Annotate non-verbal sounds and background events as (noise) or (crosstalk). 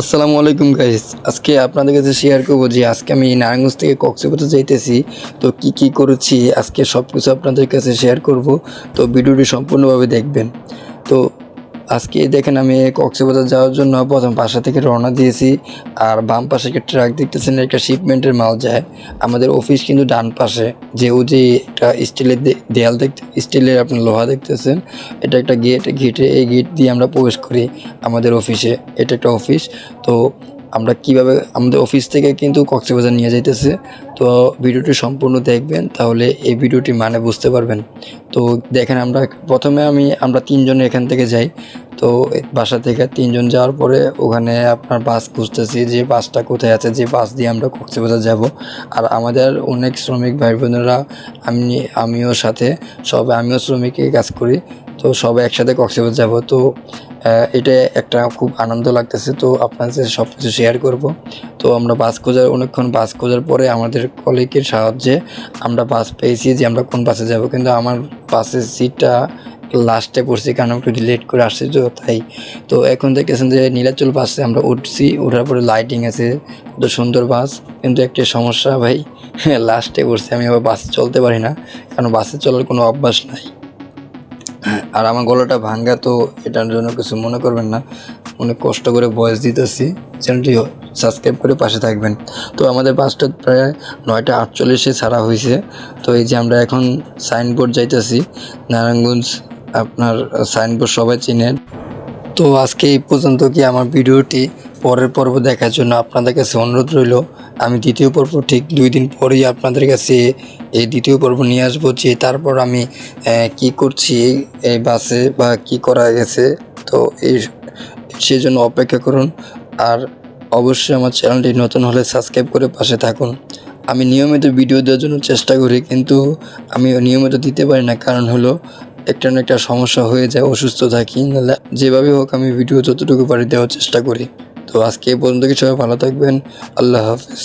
আসসালামু আলাইকুম গাইস আজকে আপনাদের কাছে শেয়ার করব যে আজকে আমি নারায়ণগঞ্জ থেকে কক্সবাজার যাইতেছি। তো কি কি করেছি? আজকে সব কিছু আপনাদের কাছে শেয়ার করব। তো ভিডিওটি সম্পূর্ণভাবে দেখবেন। তো আজকে দেখেন আমি কক্সবাজার যাওয়ার জন্য প্রথম বাসা থেকে রওনা দিয়েছি, আর বাম পাশে একটা ট্রাক দেখতেছেন, একটা শিপমেন্টের মাল যায়। আমাদের অফিস কিন্তু ডান পাশে, যে ও যে একটা স্টিলের দেয়াল দেখতে, স্টিলের আপনার লোহা দেখতেছেন, এটা একটা গেট গেটে এই গেট দিয়ে আমরা প্রবেশ করি আমাদের অফিসে এটা একটা অফিস তো আমরা কীভাবে আমাদের অফিস থেকে কিন্তু কক্সবাজার নিয়ে যাইতেছে। তো ভিডিওটি সম্পূর্ণ দেখবেন, তাহলে এই ভিডিওটি মানে বুঝতে পারবেন। তো দেখেন আমরা প্রথমে আমি, আমরা তিনজন এখান থেকে যাই। তো বাসা থেকে তিনজন যাওয়ার পরে ওখানে আপনার বাস খুঁজতেছি যে বাসটা কোথায় আছে, যে বাস দিয়ে আমরা কক্সবাজার যাব। আর আমাদের অনেক শ্রমিক ভাই বোনেরা আমি, আমিও সাথে, সব আমিও শ্রমিকে কাজ করি, তো সবাই একসাথে কক্সবাজার যাব। তো এটা একটা খুব আনন্দ লাগতেছে। তো আপনাদের সাথে সব কিছু শেয়ার করব। তো আমরা বাস খোঁজার, অনেকক্ষণ বাস খোঁজার পরে আমাদের কলিগের সাহায্যে আমরা বাস পেয়েছি যে আমরা কোন বাসে যাব। কিন্তু আমার বাসের সিটটা লাস্টে পড়ছি, কারণ একটু লেট করে আসছি তো, তাই। তো এখন দেখতেছেন যে নীলাচল বাসে আমরা উঠছি ওঠার পরে লাইটিং আছে, কত সুন্দর বাস। কিন্তু একটা সমস্যা ভাই (laughs) লাস্টে পড়ছি, আমি আবার বাসে চলতে পারি না, কারণ বাসে চলার কোনো অভ্যাস নাই। আর আমার গলাটা ভাঙ্গা, তো এটার জন্য কিছু মনে করবেন না। অনেক কষ্ট করে ভয়েস দিতেছি চ্যানেলটি সাবস্ক্রাইব করে পাশে থাকবেন। তো আমাদের বাসটা প্রায় নয়টা আটচল্লিশে ছাড়া হয়েছে। তো এই যে আমরা এখন সাইনবোর্ড যাইতেছি, নারায়ণগঞ্জ আপনার সাইনবোর্ড সবাই চিনেন। তো আজকে এই পর্যন্ত কি আমার ভিডিওটি পরের পর্ব দেখার জন্য আপনাদের কাছে অনুরোধ রইল। আমি দ্বিতীয় পর্ব ঠিক দুই দিন পরেই আপনাদের কাছে এই দ্বিতীয় পর্ব নিয়ে আসব যে তারপর আমি কি করছি, এই- বাসে বা কি করা গেছে। তো এই, সেই জন্য অপেক্ষা করুন। আর অবশ্যই আমার চ্যানেলটি নতুন হলে সাবস্ক্রাইব করে পাশে থাকুন। আমি নিয়মিত ভিডিও দেওয়ার জন্য চেষ্টা করি, কিন্তু আমি নিয়মিত দিতে পারি না। কারণ হলো একটা না একটা সমস্যা হয়ে যায়, অসুস্থ থাকি, নাহলে যেভাবে হোক আমি ভিডিও যতটুকু পারি দেওয়ার চেষ্টা করি। তো আজকে এই পর্যন্ত কি সবাই ভালো থাকবেন? আল্লাহ হাফিজ।